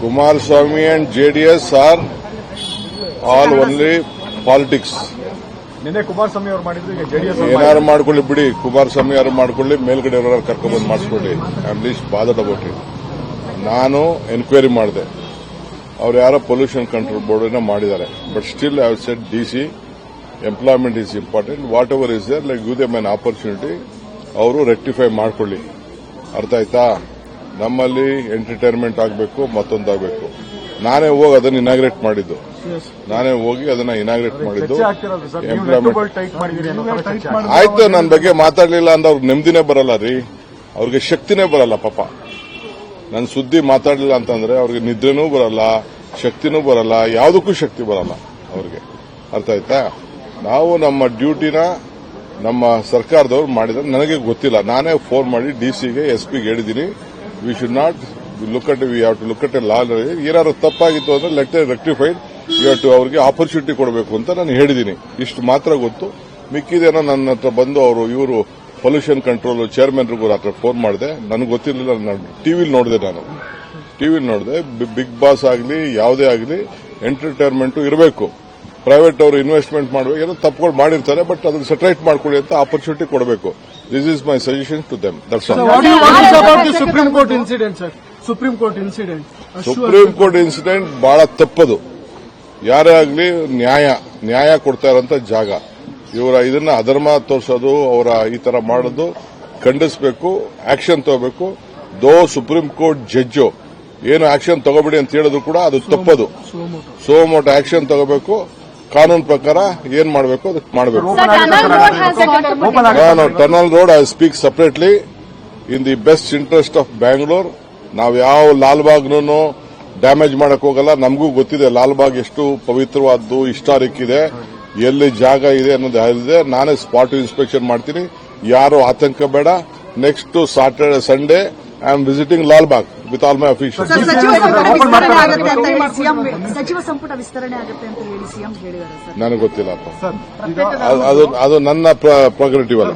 Kumaraswamy and J D S are all only politics ಏನಾದ್ರು ಮಾಡ್ಕೊಳ್ಳಿ ಬಿಡಿ ಕುಮಾರಸ್ವಾಮಿ ಯಾರು ಮಾಡ್ಕೊಳ್ಳಿ ಮೇಲ್ಗಡೆ ಯಾರು ಕರ್ಕೊಂಡು ಮಾಡಿಸ್ಕೊಳ್ಳಿ ಅಟ್ ಲೀಸ್ಟ್ ಬಾಧ ತಗೋಟ್ರಿ ನಾನು ಎನ್ಕ್ವೈರಿ ಮಾಡಿದೆ. ಅವ್ರು ಯಾರೋ ಪೊಲ್ಯೂಷನ್ ಕಂಟ್ರೋಲ್ ಬೋರ್ಡ್ ಮಾಡಿದ್ದಾರೆ. But still I said DC employment is important whatever is there like give them an opportunity ಅವರು ರೆಕ್ಟಿಫೈ ಮಾಡಿಕೊಳ್ಳಿ. ಅರ್ಥ ಆಯ್ತಾ? ನಮ್ಮಲ್ಲಿ ಎಂಟರ್ಟೈನ್ಮೆಂಟ್ ಆಗಬೇಕು ಮತ್ತೊಂದಾಗಬೇಕು ನಾನೇ ಹೋಗಿ ಅದನ್ನ ಇನಾಗ್ರೇಟ್ ಮಾಡಿದ್ದು. ನಾನೇ ಹೋಗಿ ಅದನ್ನ ಇನಾಗ್ರೇಟ್ ಮಾಡಿದ್ದು. ಎಂಪ್ಲಾಯ್ಮೆಂಟ್. ಆಯ್ತು ನನ್ನ ಬಗ್ಗೆ ಮಾತಾಡಲಿಲ್ಲ ಅಂದ್ರೆ ಅವ್ರಿಗೆ ನೆಮ್ಮದಿನೇ ಬರಲ್ಲ ರೀ. ಅವ್ರಿಗೆ ಶಕ್ತಿನೇ ಬರಲ್ಲ ಪಾಪ. ನನ್ನ ಸುದ್ದಿ ಮಾತಾಡ್ಲಿಲ್ಲ ಅಂತಂದ್ರೆ ಅವ್ರಿಗೆ ನಿದ್ರೆನೂ ಬರಲ್ಲ ಶಕ್ತಿನೂ ಬರಲ್ಲ ಯಾವುದಕ್ಕೂ ಶಕ್ತಿ ಬರಲ್ಲ ಅವ್ರಿಗೆ. ಅರ್ಥ ಆಯ್ತಾ? ನಾವು ನಮ್ಮ ಡ್ಯೂಟಿನ ನಮ್ಮ ಸರ್ಕಾರದವ್ರು ಮಾಡಿದ್ರೆ ನನಗೆ ಗೊತ್ತಿಲ್ಲ. ನಾನೇ ಫೋನ್ ಮಾಡಿ ಡಿಸಿಗೆ ಎಸ್ ಪಿಗೆ ಹೇಳಿದ್ದೀನಿ we should not look at we have to look at a law ಏನಾದ್ರು ತಪ್ಪಾಗಿತ್ತು ಅಂದ್ರೆ ಲೆಟ್ ರೆಕ್ಟಿಫೈಡ್ ಯು ಟು ಅವರಿಗೆ ಆಪರ್ಚುನಿಟಿ ಕೊಡಬೇಕು ಅಂತ ನಾನು ಹೇಳಿದ್ದೀನಿ. ಇಷ್ಟು ಮಾತ್ರ ಗೊತ್ತು. ಮಿಕ್ಕಿದೇನೋ ನನ್ನ ಹತ್ರ ಬಂದು ಅವರು, ಇವರು ಪೊಲ್ಯೂಷನ್ ಕಂಟ್ರೋಲ್ ಚೇರ್ಮನ್ರಿಗೂ ಹತ್ರ ಫೋನ್ ಮಾಡಿದೆ. ನನಗೆ ಗೊತ್ತಿರಲಿಲ್ಲ, ನಾನು ಟಿವಿಲಿ ನೋಡಿದೆ ನಾನು. ಟಿವಿಲಿ ನೋಡಿದೆ. ಬಿಗ್ ಬಾಸ್ ಆಗಲಿ, ಯಾವುದೇ ಆಗಲಿ ಎಂಟರ್ಟೈನ್ಮೆಂಟ್ ಇರಬೇಕು. ಪ್ರೈವೇಟ್ ಅವರು ಇನ್ವೆಸ್ಟ್ಮೆಂಟ್ ಮಾಡಬೇಕು ಏನೋ ತಪ್ಪುಗಳು ಮಾಡಿರ್ತಾರೆ ಬಟ್ ಅದನ್ನ ಸೆಟ್ರೈಟ್ ಮಾಡ್ಕೊಳ್ಳಿ ಅಂತ ಆಪರ್ಚುನಿಟಿ ಕೊಡಬೇಕು. This is my suggestion to them that's Supreme Court sir? Supreme Court incident. Assure- Supreme Court incident ಬಹಳ ತಪ್ಪದು. ಯಾರೇ ಆಗಲಿ ನ್ಯಾಯ ನ್ಯಾಯ ಕೊಡ್ತಾ ಇರೋಂಥ ಜಾಗ. ಇವರ ಇದನ್ನ ಅಧರ್ಮ ತೋರಿಸೋದು ಅವರ ಈ ತರ ಮಾಡೋದು ಖಂಡಿಸಬೇಕು ಆಕ್ಷನ್ ತಗೋಬೇಕು. ದೋ ಸುಪ್ರೀಂ ಕೋರ್ಟ್ ಜಡ್ಜು ಏನು ಆಕ್ಷನ್ ತಗೋಬೇಡಿ ಅಂತ ಹೇಳಿದ್ರು ಕೂಡ ಅದು ತಪ್ಪದು. ಸೋಮೋಟ ಆಕ್ಷನ್ ತಗೋಬೇಕು. ಕಾನೂನು ಪ್ರಕಾರ ಏನ್ ಮಾಡಬೇಕು ಅದಕ್ಕೆ ಮಾಡಬೇಕು. ನಾನು tunnel road I speak separately in the best interest of Bangalore ನಾವು ಯಾವ ಲಾಲ್ಬಾಗ್ನೂ ಡ್ಯಾಮೇಜ್ ಮಾಡಕ್ ಹೋಗಲ್ಲ. ನಮಗೂ ಗೊತ್ತಿದೆ ಲಾಲ್ಬಾಗ್ ಎಷ್ಟು ಪವಿತ್ರವಾದ್ದು ಹಿಸ್ಟಾರಿಕ್ ಇದೆ. ಎಲ್ಲಿ ಜಾಗ ಇದೆ ಅನ್ನೋದು ಹೇಳಿದೆ. ನಾನೇ ಸ್ಪಾಟ್ ಇನ್ಸ್ಪೆಕ್ಷನ್ ಮಾಡ್ತೀನಿ. ಯಾರು ಆತಂಕ ಬೇಡ. Next Saturday Sunday I am visiting Lalbagh with all my official. Sir ಸಚಿವ ಸಂಪುಟ ವಿಸ್ತರಣೆ ಆಗುತ್ತೆ ಅಂತ ಹೇಳಿ ಸಿಎಂ ಸಚಿವ ಸಂಪುಟ ವಿಸ್ತರಣೆ ಆಗುತ್ತೆ ಅಂತ ಹೇಳಿ ಸಿಎಂ ಹೇಳಿದ್ದಾರೆ ಸರ್. ನನಗೆ ಗೊತ್ತಿಲ್ಲ ಸರ್ ಅದು- ಅದು ಅದು ನನ್ನ ಪ್ರೊಗ್ರೆಟಿವ್ ಅಲ್ಲ